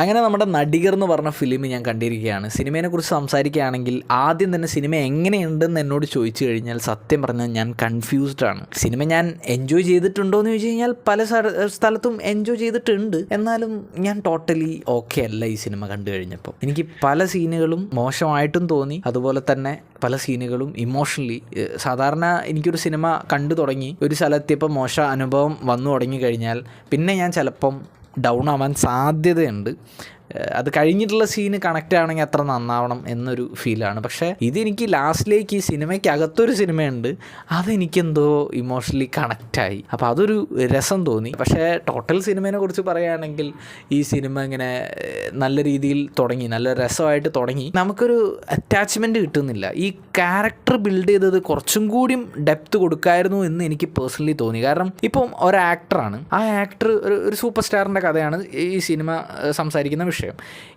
അങ്ങനെ നമ്മുടെ നടികർ എന്ന് പറഞ്ഞ ഫിലിം ഞാൻ കണ്ടിരിക്കുകയാണ്. സിനിമയെക്കുറിച്ച് സംസാരിക്കുകയാണെങ്കിൽ ആദ്യം തന്നെ സിനിമ എങ്ങനെയുണ്ടെന്ന് എന്നോട് ചോദിച്ചു കഴിഞ്ഞാൽ സത്യം പറഞ്ഞാൽ ഞാൻ കൺഫ്യൂസ്ഡ് ആണ്. സിനിമ ഞാൻ എൻജോയ് ചെയ്തിട്ടുണ്ടോ എന്ന് ചോദിച്ചു കഴിഞ്ഞാൽ പല സ്ഥലത്തും എൻജോയ് ചെയ്തിട്ടുണ്ട്. എന്നാലും ഞാൻ ടോട്ടലി ഓക്കെ അല്ല ഈ സിനിമ കണ്ടു കഴിഞ്ഞപ്പോൾ. എനിക്ക് പല സീനുകളും മോശമായിട്ടും തോന്നി. അതുപോലെ തന്നെ പല സീനുകളും ഇമോഷണലി സാധാരണ എനിക്കൊരു സിനിമ കണ്ടു തുടങ്ങി. ഒരു സ്ഥലത്തിയപ്പോൾ മോശ അനുഭവം വന്നു തുടങ്ങി കഴിഞ്ഞാൽ പിന്നെ ഞാൻ ചിലപ്പം ഡൗൺ ആവാൻ സാധ്യതയുണ്ട്. അത് കഴിഞ്ഞിട്ടുള്ള സീന് കണക്റ്റ് ആവണമെങ്കിൽ അത്ര നന്നാവണം എന്നൊരു ഫീലാണ് പക്ഷേ ഇതെനിക്ക് ലാസ്റ്റിലേക്ക് ഈ സിനിമയ്ക്ക് അകത്തൊരു സിനിമയുണ്ട്. അതെനിക്കെന്തോ ഇമോഷണലി കണക്റ്റായി അപ്പോൾ അതൊരു രസം തോന്നി. പക്ഷേ ടോട്ടൽ സിനിമയെ കുറിച്ച് പറയുകയാണെങ്കിൽ ഈ സിനിമ ഇങ്ങനെ നല്ല രീതിയിൽ തുടങ്ങി നല്ല രസമായിട്ട് തുടങ്ങി. നമുക്കൊരു അറ്റാച്ച്മെന്റ് കിട്ടുന്നില്ല. ഈ ക്യാരക്ടർ ബിൽഡ് ചെയ്തത് കുറച്ചും കൂടിയും ഡെപ്ത് കൊടുക്കായിരുന്നു എന്ന് എനിക്ക് പേഴ്സണലി തോന്നി. കാരണം ഇപ്പം ഒരു ആക്ടറാണ് ആ ആക്ടർ ഒരു സൂപ്പർ സ്റ്റാറിന്റെ കഥയാണ് ഈ സിനിമ സംസാരിക്കുന്ന വിഷയം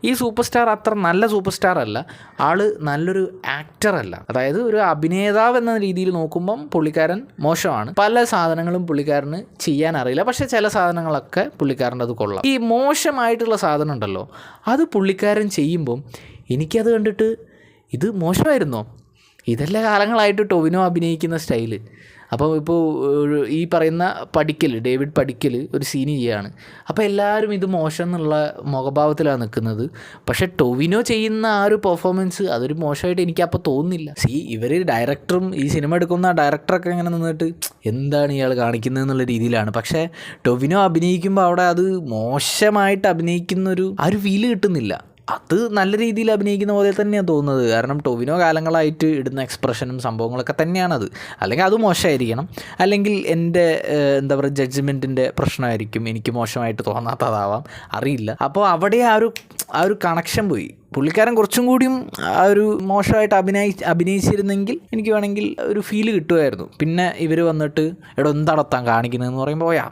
ഈ സൂപ്പർ സ്റ്റാർ അത്ര നല്ല സൂപ്പർ സ്റ്റാർ അല്ല. ആൾ നല്ലൊരു ആക്ടർ അല്ല. അതായത് ഒരു അഭിനേതാവ് എന്ന രീതിയിൽ നോക്കുമ്പം പുള്ളിക്കാരൻ മോശമാണ്. പല സാധനങ്ങളും പുള്ളിക്കാരന് ചെയ്യാൻ അറിയില്ല. പക്ഷേ ചില സാധനങ്ങളൊക്കെ പുള്ളിക്കാരന്റെ അത് കൊള്ളാം. ഈ മോശമായിട്ടുള്ള സാധനം ഉണ്ടല്ലോ അത് പുള്ളിക്കാരൻ ചെയ്യുമ്പം എനിക്കത് കണ്ടിട്ട് ഇത് മോശമായിരുന്നോ? ഇതല്ല കാലങ്ങളായിട്ട് ടൊവിനോ അഭിനയിക്കുന്ന സ്റ്റൈൽ അപ്പോൾ ഇപ്പോൾ ഈ പറയുന്ന പഠിക്കൽ ഡേവിഡ് പഠിക്കൽ ഒരു സീൻ ചെയ്യാണ്. അപ്പോൾ എല്ലാവരും ഇത് മോശം എന്നുള്ള മുഖഭാവത്തിലാണ് നിൽക്കുന്നത് പക്ഷേ ടൊവിനോ ചെയ്യുന്ന ആ ഒരു പെർഫോമൻസ് അതൊരു മോശമായിട്ട് എനിക്ക് അപ്പോൾ തോന്നുന്നില്ല സി ഇവർ ഡയറക്ടറും ഈ സിനിമ എടുക്കുന്ന ഡയറക്ടറൊക്കെ ഇങ്ങനെ നിന്നിട്ട് എന്താണ് ഇയാൾ കാണിക്കുന്നത് എന്നുള്ള രീതിയിലാണ്. പക്ഷേ ടൊവിനോ അഭിനയിക്കുമ്പോൾ അവിടെ അത് മോശമായിട്ട് അഭിനയിക്കുന്നൊരു ആ ഒരു ഫീൽ കിട്ടുന്നില്ല. അത് നല്ല രീതിയിൽ അഭിനയിക്കുന്ന പോലെ തന്നെയാണ് തോന്നുന്നത്. കാരണം ടൊവിനോ കാലങ്ങളായിട്ട് ഇടുന്ന എക്സ്പ്രഷനും സംഭവങ്ങളൊക്കെ തന്നെയാണത്. അല്ലെങ്കിൽ അത് മോശമായിരിക്കണം. അല്ലെങ്കിൽ എന്റെ എന്താ പറയുക ജഡ്ജ്മെന്റിന്റെ പ്രശ്നമായിരിക്കും. എനിക്ക് മോശമായിട്ട് തോന്നാത്തതാവാം. അറിയില്ല. അപ്പോൾ അവിടെ ആ ഒരു ആ ഒരു കണക്ഷൻ പോയി. പുള്ളിക്കാരൻ കുറച്ചും കൂടിയും ആ ഒരു മോശമായിട്ട് അഭിനയി അഭിനയിച്ചിരുന്നെങ്കിൽ എനിക്ക് വേണമെങ്കിൽ ഒരു ഫീൽ കിട്ടുമായിരുന്നു. പിന്നെ ഇവർ വന്നിട്ട് എടോ എന്താടത്താൻ കാണിക്കുന്നതെന്ന് പറയുമ്പോൾ ഓയാ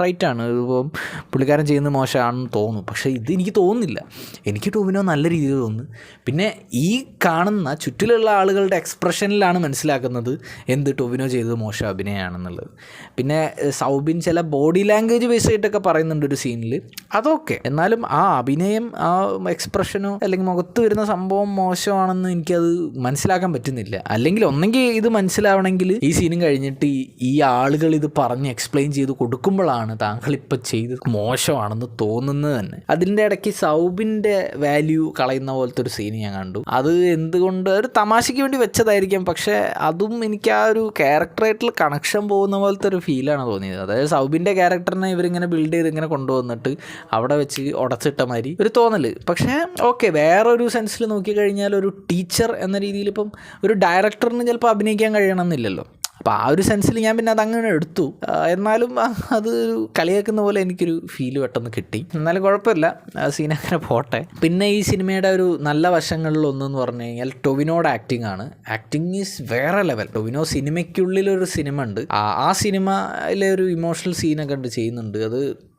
റൈറ്റാണ് ഇതിപ്പോൾ പുള്ളിക്കാരൻ ചെയ്യുന്നത് മോശമാണെന്ന് തോന്നുന്നു. പക്ഷേ ഇത് എനിക്ക് തോന്നുന്നില്ല. എനിക്ക് ടോവിനോ നല്ല രീതിയിൽ തോന്നുന്നു. പിന്നെ ഈ കാണുന്ന ചുറ്റിലുള്ള ആളുകളുടെ എക്സ്പ്രഷനിലാണ് മനസ്സിലാക്കുന്നത് എന്ത് ടൊവിനോ ചെയ്തത് മോശം അഭിനയമാണെന്നുള്ളത്. പിന്നെ സൗബിൻ ചില ബോഡി ലാംഗ്വേജ് ബേസ് ആയിട്ടൊക്കെ പറയുന്നുണ്ട് ഒരു സീനിൽ അതൊക്കെ. എന്നാലും ആ അഭിനയം ആ എക്സ്പ്രഷനോ അല്ലെങ്കിൽ മുഖത്ത് വരുന്ന സംഭവം മോശമാണെന്ന് എനിക്കത് മനസ്സിലാക്കാൻ പറ്റുന്നില്ല. അല്ലെങ്കിൽ ഒന്നെങ്കിൽ ഇത് മനസ്സിലാവണമെങ്കിൽ ഈ സീനും കഴിഞ്ഞിട്ട് ഈ- ആളുകൾ ഇത് പറഞ്ഞ് എക്സ്പ്ലെയിൻ ചെയ്ത് കൊടുക്കുമ്പോഴാണ് താങ്കൾ ഇപ്പം ചെയ്ത് മോശമാണെന്ന് തോന്നുന്നത് തന്നെ. അതിന്റെ ഇടയ്ക്ക് സൗബിന്റെ വാല്യൂ കളയുന്ന പോലത്തെ ഒരു സീൻ ഞാൻ കണ്ടു. അത് എന്തുകൊണ്ട് ഒരു തമാശയ്ക്ക് വേണ്ടി വെച്ചതായിരിക്കാം. പക്ഷേ അതും എനിക്ക് ആ ഒരു ക്യാരക്ടറായിട്ടുള്ള കണക്ഷൻ പോകുന്ന പോലത്തെ ഒരു ഫീലാണ് തോന്നിയത്. അതായത് സൗബിന്റെ ക്യാരക്ടറിനെ ഇവരിങ്ങനെ ബിൽഡ് ചെയ്ത് ഇങ്ങനെ കൊണ്ടുവന്നിട്ട് അവിടെ വെച്ച് ഉടച്ചിട്ട മാതിരി ഒരു തോന്നൽ പക്ഷേ ഓക്കെ വേറൊരു സെൻസിൽ നോക്കിക്കഴിഞ്ഞാൽ ഒരു ടീച്ചർ എന്ന രീതിയിൽ ഇപ്പം ഒരു ഡയറക്ടറിന് ചിലപ്പോൾ അഭിനയിക്കാൻ കഴിയണമെന്നില്ലല്ലോ. അപ്പോൾ ആ ഒരു സെൻസിൽ ഞാൻ പിന്നെ അതങ്ങനെ എടുത്തു. എന്നാലും അത് കളിയാക്കുന്ന പോലെ എനിക്കൊരു ഫീൽ പെട്ടെന്ന് കിട്ടി. എന്നാലും കുഴപ്പമില്ല. ആ സീൻ അങ്ങനെ പോട്ടെ. പിന്നെ ഈ സിനിമയുടെ ഒരു നല്ല വശങ്ങളിൽ ഒന്നെന്ന് പറഞ്ഞു കഴിഞ്ഞാൽ ടൊവിനോട് ആക്ടിംഗ് ആണ്. ആക്ടിങ് ഈസ് വേറെ ലെവൽ ടൊവിനോ സിനിമയ്ക്കുള്ളിലൊരു സിനിമ ഉണ്ട്. ആ സിനിമയിലെ ഒരു ഇമോഷണൽ സീനൊക്കെ ഉണ്ട് ചെയ്യുന്നുണ്ട്. അത്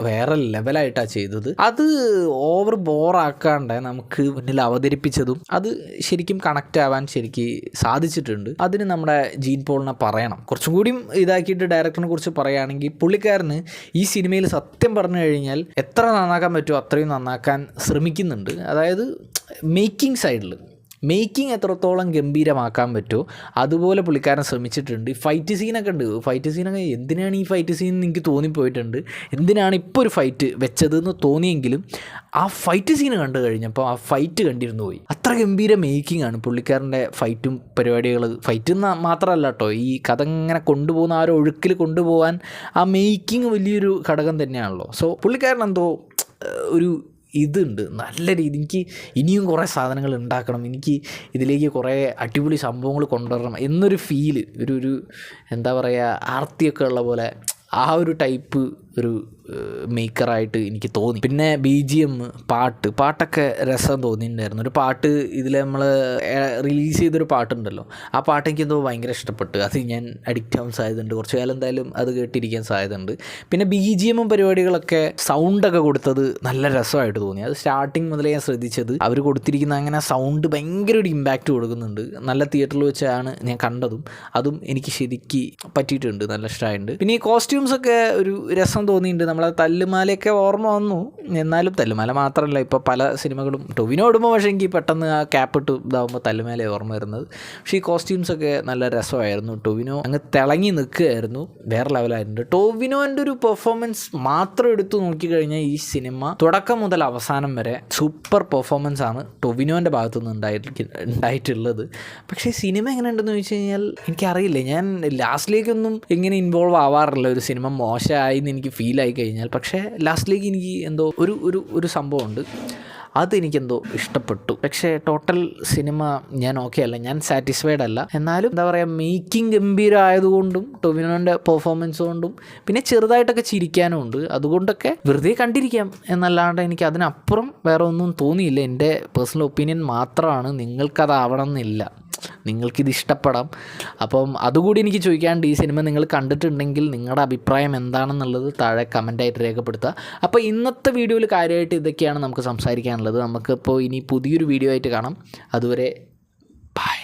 വേറെ ലെവലായിട്ടാണ് ചെയ്തത്. അത് ഓവർ ബോറാക്കാണ്ട് നമുക്ക് മുന്നിൽ അവതരിപ്പിച്ചതും അത് ശരിക്കും കണക്റ്റ് ആവാൻ ശരിക്ക് സാധിച്ചിട്ടുണ്ട്. അതിന് നമ്മുടെ ജീൻ പോളിനെ പറയണം. കുറച്ചും കൂടിയും ഇതാക്കിയിട്ട് ഡയറക്ടറിനെ കുറിച്ച് പറയുകയാണെങ്കിൽ പുള്ളിക്കാരന് ഈ സിനിമയിൽ സത്യം പറഞ്ഞു കഴിഞ്ഞാൽ എത്ര നന്നാക്കാൻ പറ്റുമോ അത്രയും നന്നാക്കാൻ ശ്രമിക്കുന്നുണ്ട്. അതായത് മേക്കിംഗ് സൈഡിൽ മേക്കിംഗ് എത്രത്തോളം ഗംഭീരമാക്കാൻ പറ്റുമോ അതുപോലെ പുള്ളിക്കാരൻ ശ്രമിച്ചിട്ടുണ്ട്. ഫൈറ്റ് സീനൊക്കെ ഉണ്ട്. ഫൈറ്റ് സീനൊക്കെ എന്തിനാണ് ഈ ഫൈറ്റ് സീൻ എനിക്ക് തോന്നിപ്പോയിട്ടുണ്ട്. എന്തിനാണ് ഇപ്പോൾ ഒരു ഫൈറ്റ് വെച്ചതെന്ന് തോന്നിയെങ്കിലും ആ ഫൈറ്റ് സീൻ കണ്ടു കഴിഞ്ഞപ്പോൾ ആ ഫൈറ്റ് കണ്ടിരുന്നു പോയി. അത്ര ഗംഭീര മേക്കിംഗ് ആണ് പുള്ളിക്കാരന്റെ ഫൈറ്റും പരിപാടികൾ ഫൈറ്റ് മാത്രമല്ല കേട്ടോ ഈ കഥ ഇങ്ങനെ കൊണ്ടുപോകുന്ന ആ ഒരു ഒഴുക്കിൽ കൊണ്ടുപോകാൻ ആ മേക്കിംഗ് വലിയൊരു ഘടകം തന്നെയാണല്ലോ. സോ പുള്ളിക്കാരൻ എന്തോ ഒരു ഇതുണ്ട്. നല്ല രീതി. എനിക്ക് ഇനിയും കുറേ സാധനങ്ങൾ ഉണ്ടാക്കണം. എനിക്ക് ഇതിലേക്ക് കുറേ അടിപൊളി സംഭവങ്ങൾ കൊണ്ടുവരണം എന്നൊരു ഫീൽ ഒരു ഒരു എന്താ പറയുക ആർത്തിയൊക്കെ ഉള്ള പോലെ ആ ഒരു ടൈപ്പ് ഒരു മേക്കറായിട്ട് എനിക്ക് തോന്നി. പിന്നെ ബി ജി എം പാട്ട് പാട്ടൊക്കെ രസം തോന്നിയിട്ടുണ്ടായിരുന്നു. ഒരു പാട്ട് ഇതിൽ നമ്മൾ റിലീസ് ചെയ്തൊരു പാട്ടുണ്ടല്ലോ. ആ പാട്ട് എനിക്ക് എന്തോ ഭയങ്കര ഇഷ്ടപ്പെട്ടു. അത് ഞാൻ അഡിക്റ്റ് ആവാൻ സാധ്യതയുണ്ട്. കുറച്ച് കാലം എന്തായാലും അത് കേട്ടിരിക്കാൻ സാധ്യതയുണ്ട്. പിന്നെ ബി ജി എമ്മും പരിപാടികളൊക്കെ സൗണ്ടൊക്കെ കൊടുത്തത് നല്ല രസമായിട്ട് തോന്നി. അത് സ്റ്റാർട്ടിങ് മുതലേ ഞാൻ ശ്രദ്ധിച്ചത് അവർ കൊടുത്തിരിക്കുന്ന അങ്ങനെ സൗണ്ട് ഭയങ്കര ഒരു ഇമ്പാക്റ്റ് കൊടുക്കുന്നുണ്ട്. നല്ല തിയേറ്ററിൽ വെച്ചാണ് ഞാൻ കണ്ടതും. അതും എനിക്ക് ശരിക്ക് പറ്റിയിട്ടുണ്ട്. നല്ല ഇഷ്ടമായിട്ടുണ്ട്. പിന്നെ ഈ കോസ്റ്റ്യൂംസ് ഒക്കെ ഒരു രസം കാണുമ്പോൾ തോന്നിയിട്ടുണ്ട്. നമ്മൾ തല്ലുമാലയൊക്കെ ഓർമ്മ വന്നു. എന്നാലും തല്ലുമാല മാത്രമല്ല ഇപ്പോൾ പല സിനിമകളും ടൊവിനോ ഇടുമ്പോൾ പക്ഷേ എനിക്ക് പെട്ടെന്ന് ആ ക്യാപ്പ് ഇട്ട് ഇതാകുമ്പോൾ തല്ലുമാല ഓർമ്മ വരുന്നത്. പക്ഷേ ഈ കോസ്റ്റ്യൂംസൊക്കെ നല്ല രസമായിരുന്നു. ടൊവിനോ അങ്ങ് തിളങ്ങി നിൽക്കുകയായിരുന്നു. വേറെ ലെവലായിട്ടുണ്ട് ടൊവിനോന്റെ ഒരു പെർഫോമൻസ് മാത്രം എടുത്തു നോക്കിക്കഴിഞ്ഞാൽ ഈ സിനിമ തുടക്കം മുതൽ അവസാനം വരെ സൂപ്പർ പെർഫോമൻസ് ആണ് ടൊവിനോന്റെ ഭാഗത്തു നിന്ന് ഉണ്ടായിട്ട് ഉണ്ടായിട്ടുള്ളത്. പക്ഷേ സിനിമ എങ്ങനെ ഉണ്ടെന്ന് ചോദിച്ചു കഴിഞ്ഞാൽ എനിക്കറിയില്ല. ഞാൻ ലാസ്റ്റിലേക്കൊന്നും ഇങ്ങനെ ഇൻവോൾവ് ആവാറില്ല. ഒരു സിനിമ മോശമായി എന്ന് എനിക്ക് ഫീൽ ആയി കഴിഞ്ഞാൽ. പക്ഷേ ലാസ്റ്റിലേക്ക് എനിക്ക് എന്തോ ഒരു ഒരു ഒരു സംഭവമുണ്ട്. അതെനിക്കെന്തോ ഇഷ്ടപ്പെട്ടു. പക്ഷേ ടോട്ടൽ സിനിമ ഞാൻ ഓക്കെ അല്ല. ഞാൻ സാറ്റിസ്ഫൈഡ് അല്ല. എന്നാലും എന്താ പറയുക മേക്കിംഗ് ഗംഭീരമായതുകൊണ്ടും ടൊവിനോന്റെ പെർഫോമൻസ് കൊണ്ടും പിന്നെ ചെറുതായിട്ടൊക്കെ ചിരിക്കാനും ഉണ്ട്. അതുകൊണ്ടൊക്കെ വെറുതെ കണ്ടിരിക്കാം എന്നല്ലാണ്ട് എനിക്ക് അതിനപ്പുറം വേറെ ഒന്നും തോന്നിയില്ല. എന്റെ പേഴ്സണൽ ഒപ്പീനിയൻ മാത്രമാണ്. നിങ്ങൾക്കതാവണം എന്നില്ല നിങ്ങൾക്കിത് ഇഷ്ടപ്പെടാം. അപ്പം അതുകൂടി എനിക്ക് ചോദിക്കാണ്ട് ഈ സിനിമ നിങ്ങൾ കണ്ടിട്ടുണ്ടെങ്കിൽ നിങ്ങളുടെ അഭിപ്രായം എന്താണെന്നുള്ളത് താഴെ കമന്റായിട്ട് രേഖപ്പെടുത്തുക. അപ്പോൾ ഇന്നത്തെ വീഡിയോയിൽ കാര്യമായിട്ട് ഇതൊക്കെയാണ് നമുക്ക് സംസാരിക്കാനുള്ളത്. നമുക്കിപ്പോൾ ഇനി പുതിയൊരു വീഡിയോ ആയിട്ട് കാണാം. അതുവരെ ബൈ